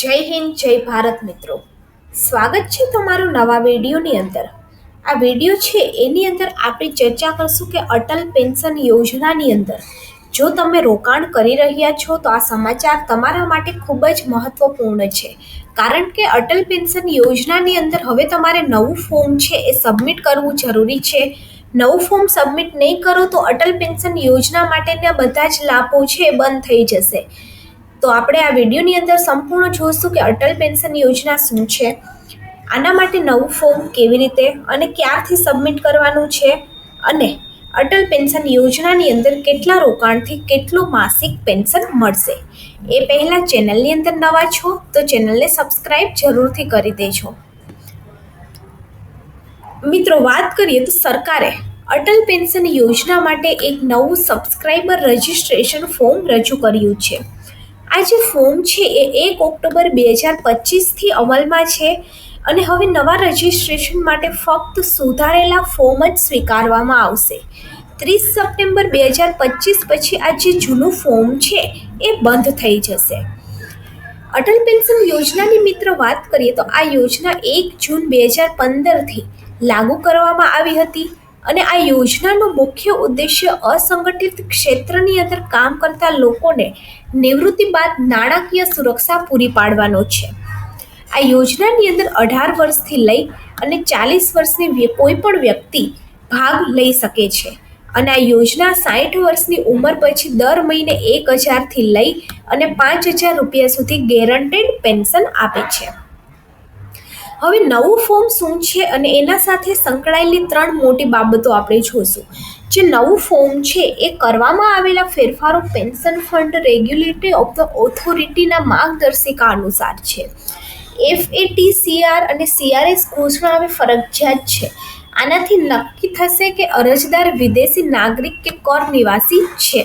જય હિન્દ, જય ભારત મિત્રો. સ્વાગત છે તમારું નવા વિડીયોની અંદર. આ વીડિયો છે એની અંદર આપણે ચર્ચા કરશું કે અટલ પેન્શન યોજનાની અંદર. જો તમે રોકાણ કરી રહ્યા છો, તો આ સમાચાર તમારા માટે ખૂબ જ મહત્વપૂર્ણ છે. કારણ કે અટલ પેન્શન યોજનાની અંદર હવે તમારે નવું ફોર્મ છે એ સબમિટ કરવું જરૂરી છે. નવું ફોર્મ સબમિટ નહીં કરો તો અટલ પેન્શન યોજના માટેના બધા જ લાભો છે એ બંધ થઈ જશે. તો આપણે આ વિડીયોની અંદર સંપૂર્ણ જોઈશું કે અટલ પેન્શન યોજના શું છે, આના માટે નવું ફોર્મ કેવી રીતે અને ક્યારથી સબમિટ કરવાનું છે અને અટલ પેન્શન યોજનાની અંદર કેટલા રોકાણથી કેટલું માસિક પેન્શન મળશે. એ પહેલાં ચેનલની અંદર નવા છો તો ચેનલને સબસ્ક્રાઈબ જરૂરથી કરી દેજો. મિત્રો, વાત કરીએ તો સરકારે અટલ પેન્શન યોજના માટે એક નવું સબસ્ક્રાઈબર રજિસ્ટ્રેશન ફોર્મ રજૂ કર્યું છે. આ જે ફોર્મ છે એ એક ઓક્ટોબર બે હજાર પચીસથી અમલમાં છે અને હવે નવા રજિસ્ટ્રેશન માટે ફક્ત સુધારેલા ફોર્મ જ સ્વીકારવામાં આવશે. ત્રીસ સપ્ટેમ્બર બે હજાર પચીસ પછી આ જે જૂનું ફોર્મ છે એ બંધ થઈ જશે. અટલ પેન્શન યોજનાની મિત્ર વાત કરીએ તો આ યોજના એક જૂન બે હજાર પંદરથી લાગુ કરવામાં આવી હતી. અને આ યોજનાનો મુખ્ય ઉદ્દેશ્ય અસંગઠિત ક્ષેત્રની અંદર કામ કરતા લોકોને નિવૃત્તિ બાદ નાણાકીય સુરક્ષા પૂરી પાડવાનો છે. આ યોજનાની અંદર અઢાર વર્ષથી લઈ અને ચાલીસ વર્ષની કોઈ પણ વ્યક્તિ ભાગ લઈ શકે છે. અને આ યોજના સાઠ વર્ષની ઉંમર પછી દર મહિને એક હજારથી લઈ અને પાંચ હજાર રૂપિયા સુધી ગેરંટેડ પેન્શન આપે છે. હવે નવું ફોર્મ શું છે અને એના સાથે સંકળાયેલી ત્રણ મોટી બાબતો આપણે જોઈશું જે નવું ફોર્મ છે એ કરવામાં આવેલા ફેરફારો pension fund regulatory of the ઓથોરિટીના માર્ગદર્શિકા અનુસાર છે. એફ એ ટી સીઆર અને સીઆરએસ ઘોષણા હવે ફરજિયાત છે. આનાથી નક્કી થશે કે અરજદાર વિદેશી નાગરિક કે કર નિવાસી છે.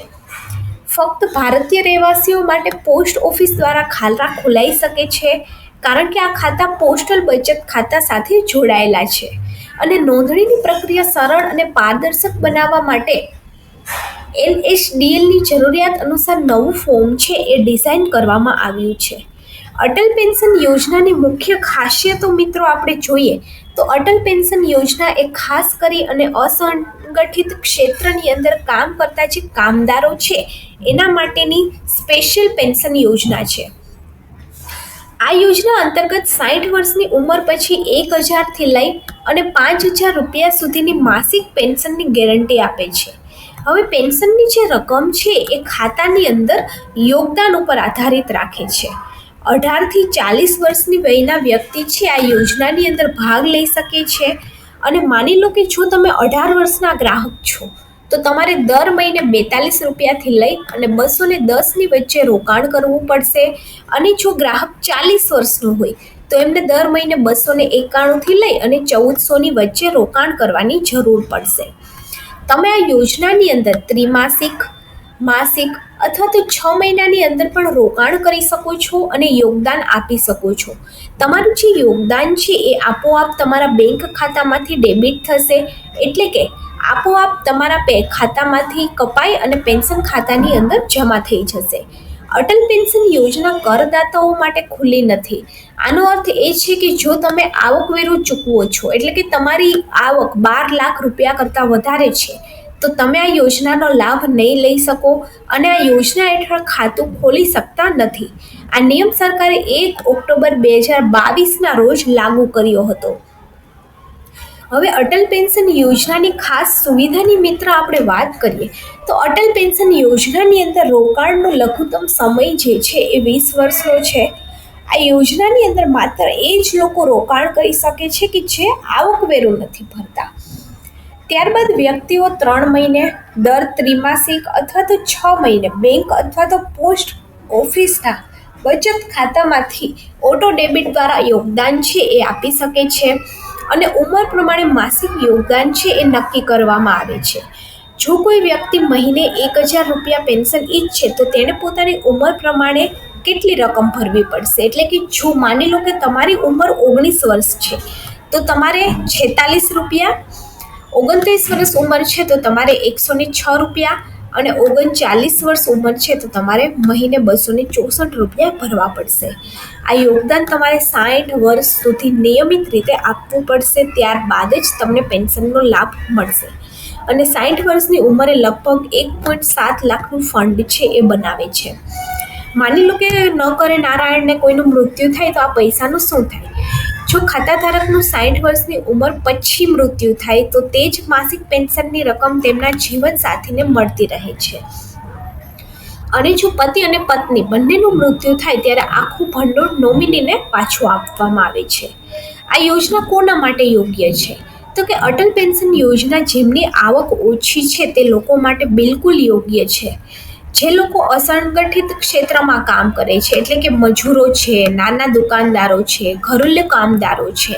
ફક્ત ભારતીય રહેવાસીઓ માટે પોસ્ટ ઓફિસ દ્વારા ખાલરા ખોલાઈ શકે છે. કારણ કે આ ખાતા પોસ્ટલ બચત ખાતા સાથે જોડાયેલા છે અને નોંધણીની પ્રક્રિયા સરળ અને પારદર્શક બનાવવા માટે એનએસડીએલની જરૂરિયાત અનુસાર નવું ફોર્મ છે એ ડિઝાઇન કરવામાં આવ્યું છે. અટલ પેન્શન યોજનાની મુખ્ય ખાસિયતો મિત્રો આપણે જોઈએ તો અટલ પેન્શન યોજના એ ખાસ કરી અને અસંગઠિત ક્ષેત્રની અંદર કામ કરતા જે કામદારો છે, એના માટેની સ્પેશિયલ પેન્શન યોજના છે. આ યોજના અંતર્ગત સાઠ વર્ષની ઉંમર પછી એક હજારથી લઈ અને પાંચ હજાર રૂપિયા સુધીની માસિક પેન્શનની ગેરંટી આપે છે. હવે પેન્શનની જે રકમ છે એ ખાતાની અંદર યોગદાન ઉપર આધારિત રાખે છે. અઢારથી ચાલીસ વર્ષની વયના વ્યક્તિ છે આ યોજનાની અંદર ભાગ લઈ શકે છે. અને માની લો કે જો તમે અઢાર વર્ષના ગ્રાહક છો તો તમારે દર મહિને બેતાલીસ રૂપિયાથી લઈ અને બસો ને દસની વચ્ચે રોકાણ કરવું પડશે. અને જો ગ્રાહક ચાલીસ વર્ષનું હોય, તો એમને દર મહિને બસો ને એકાણુંથી લઈ અને ચૌદસોની વચ્ચે રોકાણ કરવાની જરૂર પડશે. તમે આ યોજનાની અંદર ત્રિમાસિક, માસિક અથવા તો છ મહિનાની અંદર પણ રોકાણ કરી શકો છો અને યોગદાન આપી શકો છો. તમારું જે યોગદાન છે એ આપોઆપ તમારા બેંક ખાતામાંથી ડેબિટ થશે. એટલે કે આપોઆપ તમારા પે ખાતામાંથી કપાઈ અને પેન્શન ખાતાની અંદર જમા થઈ જશે. અટલ પેન્શન યોજના કરદાતાઓ માટે ખુલ્લી નથી. આનો અર્થ એ છે કે જો તમે આવકવેરો ચૂકવો છો, એટલે કે તમારી આવક બાર લાખ રૂપિયા કરતાં વધારે છે, તો તમે આ યોજનાનો લાભ નહીં લઈ શકો અને આ યોજના હેઠળ ખાતું ખોલી શકતા નથી. આ નિયમ સરકારે એક ઓક્ટોબર બે હજાર બાવીસના રોજ લાગુ કર્યો હતો. હવે અટલ પેન્શન યોજનાની ખાસ સુવિધાની મિત્ર આપણે વાત કરીએ, તો અટલ પેન્શન યોજનાની અંદર રોકાણનો લઘુત્તમ સમય જે છે એ વીસ વર્ષનો છે. આ યોજનાની અંદર માત્ર એ જ લોકો રોકાણ કરી શકે છે કે જે આવકવેરો નથી ભરતા. ત્યારબાદ વ્યક્તિઓ ત્રણ મહિને, દર ત્રિમાસિક અથવા તો છ મહિને બેંક અથવા તો પોસ્ટ ઓફિસના બચત ખાતામાંથી ઓટો ડેબિટ દ્વારા યોગદાન છે એ આપી શકે છે. અને ઉંમર પ્રમાણે માસિક યોગદાન છે એ નક્કી કરવામાં આવે છે. જો કોઈ વ્યક્તિ મહિને એક હજાર રૂપિયા પેન્શન ઈચ્છે તો તેણે પોતાની ઉંમર પ્રમાણે કેટલી રકમ ભરવી પડશે? એટલે કે જો માની લો કે તમારી ઉંમર ઓગણીસ વર્ષ છે, તો તમારે છેતાલીસ રૂપિયા, ઓગણત્રીસ વર્ષ ઉંમર છે તો તમારે એકસો છ રૂપિયા અને ઓગણચાલીસ વર્ષ ઉંમર છે તો તમારે મહિને બસો ચોસઠ રૂપિયા ભરવા પડશે. આ યોગદાન તમારે સાઠ વર્ષ સુધી નિયમિત રીતે આપવું પડશે, ત્યારબાદ જ તમને પેન્શનનો લાભ મળશે. અને સાઠ વર્ષની ઉંમરે લગભગ એક પોઈન્ટ સાત લાખનું ફંડ છે એ બનાવે છે. માની લો કે ન કરે નારાયણને કોઈનું મૃત્યુ થાય તો આ પૈસાનું શું થાય? જો ખાતાધારકનું સાઠ વર્ષની ઉંમર પછી મૃત્યુ થાય, તો તે જ માસિક પેન્શનની રકમ તેમના જીવન સાથીને મળતી રહે છે. અને જો પતિ અને પત્ની બંનેનું મૃત્યુ થાય, ત્યારે આખું ભંડોળ નોમિનીને પાછું આપવામાં આવે છે. આ યોજના કોના માટે યોગ્ય છે? તો કે અટલ પેન્શન યોજના જેમની આવક ઓછી છે, તે લોકો માટે બિલકુલ યોગ્ય છે. જે લોકો અસંગઠિત ક્ષેત્રમાં કામ કરે છે, એટલે કે મજૂરો છે, નાના દુકાનદારો છે, ઘરેલુ કામદારો છે,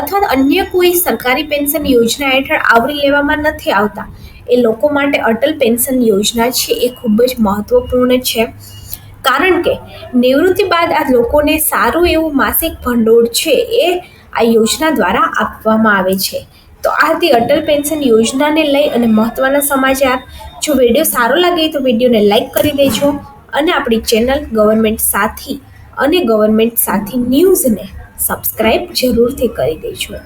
અથવા અન્ય કોઈ સરકારી પેન્શન યોજના હેઠળ આવરી લેવામાં નથી આવતા, એ લોકો માટે અટલ પેન્શન યોજના છે એ ખૂબ જ મહત્વપૂર્ણ છે. કારણ કે નિવૃત્તિ બાદ આ લોકોને સારું એવું માસિક ભંડોળ છે એ આ યોજના દ્વારા આપવામાં આવે છે. તો આ હતી અટલ પેન્શન યોજનાને લઈ અને મહત્ત્વના સમાચાર. જો વીડિયો સારો લાગે તો વિડીયોને લાઇક કરી દેજો અને આપણી ચેનલ ગવર્મેન્ટ સાથી અને ગવર્મેન્ટ સાથી ન્યૂઝને સબસ્ક્રાઈબ જરૂરથી કરી દેજો.